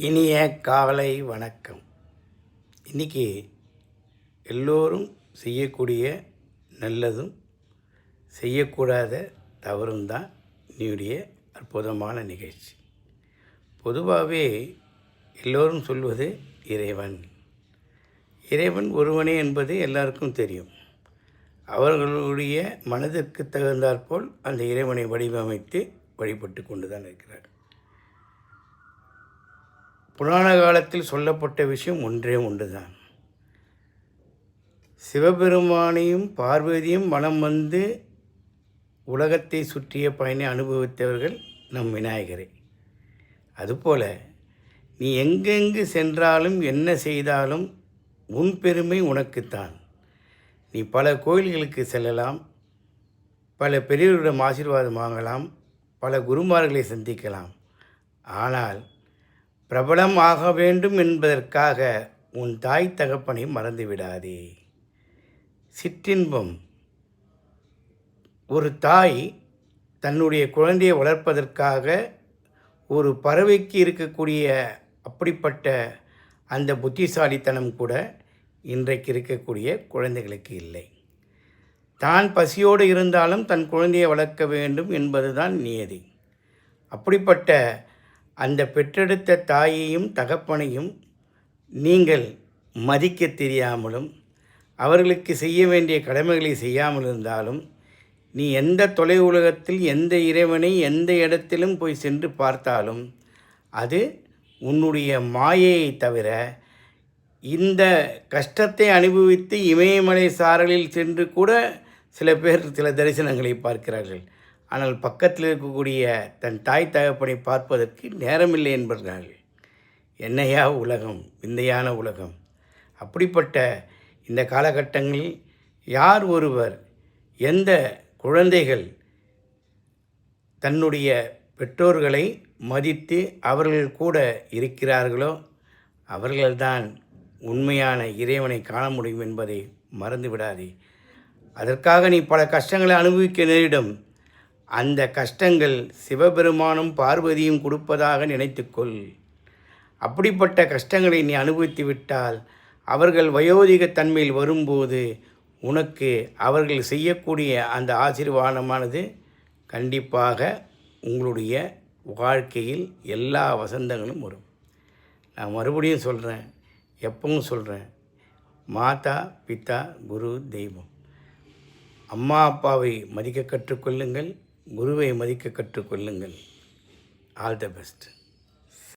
இனிய காலை வணக்கம். இன்றைக்கி எல்லோரும் செய்யக்கூடிய நல்லதும் செய்யக்கூடாத தவறும் தான் என்னுடைய அற்புதமான நிகழ்ச்சி. பொதுவாகவே எல்லோரும் சொல்வது இறைவன். இறைவன் ஒருவனே என்பது எல்லாருக்கும் தெரியும். அவர்களுடைய மனதிற்கு தகுந்தாற்போல் அந்த இறைவனை வடிவமைத்து வழிபட்டு கொண்டு தான் இருக்கிறார். புராண காலத்தில் சொல்லப்பட்ட விஷயம் ஒன்றே ஒன்றுதான். சிவபெருமானையும் பார்வதியும் மனம் வந்து உலகத்தை சுற்றிய பயனை அனுபவித்தவர்கள் நம் விநாயகரே. அதுபோல் நீ எங்கெங்கு சென்றாலும் என்ன செய்தாலும் உன் பெருமை உனக்குத்தான். நீ பல கோயில்களுக்கு செல்லலாம் பல பெரியவர்களிடம் ஆசீர்வாதம் வாங்கலாம் பல குருமார்களை சந்திக்கலாம். ஆனால் பிரபலம் ஆக வேண்டும் என்பதற்காக உன் தாய் தகப்பனை மறந்துவிடாதே. சிற்றின்பம். ஒரு தாய் தன்னுடைய குழந்தையை வளர்ப்பதற்காக ஒரு பறவைக்கு இருக்கக்கூடிய அப்படிப்பட்ட அந்த புத்திசாலித்தனம் கூட இன்றைக்கு இருக்கக்கூடிய குழந்தைகளுக்கு இல்லை. தான் பசியோடு இருந்தாலும் தன் குழந்தையை வளர்க்க வேண்டும் என்பதுதான் நியதி. அப்படிப்பட்ட அந்த பெற்றெடுத்த தாயையும் தகப்பனையும் நீங்கள் மதிக்க தெரியாமலும் அவர்களுக்கு செய்ய வேண்டிய கடமைகளை செய்யாமல் இருந்தாலும் நீ எந்த தொலை உலகத்தில் எந்த இறைவனை எந்த இடத்திலும் போய் சென்று பார்த்தாலும் அது உன்னுடைய மாயையை தவிர இந்த கஷ்டத்தை அனுபவித்து இமயமலை சாரலில் சென்று கூட சில பேர் சில தரிசனங்களை பார்க்கிறார்கள். ஆனால் பக்கத்தில் இருக்கக்கூடிய தன் தாய் தகப்பனை பார்ப்பதற்கு நேரமில்லை என்பார்கள். என்னையா உலகம் விந்தையான உலகம். அப்படிப்பட்ட இந்த காலகட்டங்களில் யார் ஒருவர் எந்த குழந்தைகள் தன்னுடைய பெற்றோர்களை மதித்து அவர்கள் கூட இருக்கிறார்களோ அவர்கள்தான் உண்மையான இறைவனை காண முடியும் என்பதை மறந்து விடாதே அதற்காக நீ பல கஷ்டங்களை அனுபவிக்க நேரிடும். அந்த கஷ்டங்கள் சிவபெருமானும் பார்வதியும் கொடுப்பதாக நினைத்துக்கொள். அப்படிப்பட்ட கஷ்டங்களை நீ அனுபவித்து விட்டால் அவர்கள் வயோதிக தன்மையில் வரும்போது உனக்கு அவர்கள் செய்யக்கூடிய அந்த ஆசீர்வாதமானது கண்டிப்பாக உங்களுடைய வாழ்க்கையில் எல்லா வசந்தங்களும் வரும். நான் மறுபடியும் சொல்கிறேன் எப்பவும் சொல்கிறேன் மாதா பிதா குரு தெய்வம். அம்மா அப்பாவை மதிக்க கற்றுக்கொள்ளுங்கள். குருவை மதிக்க கற்றுக்கொள்ளுங்கள். All the best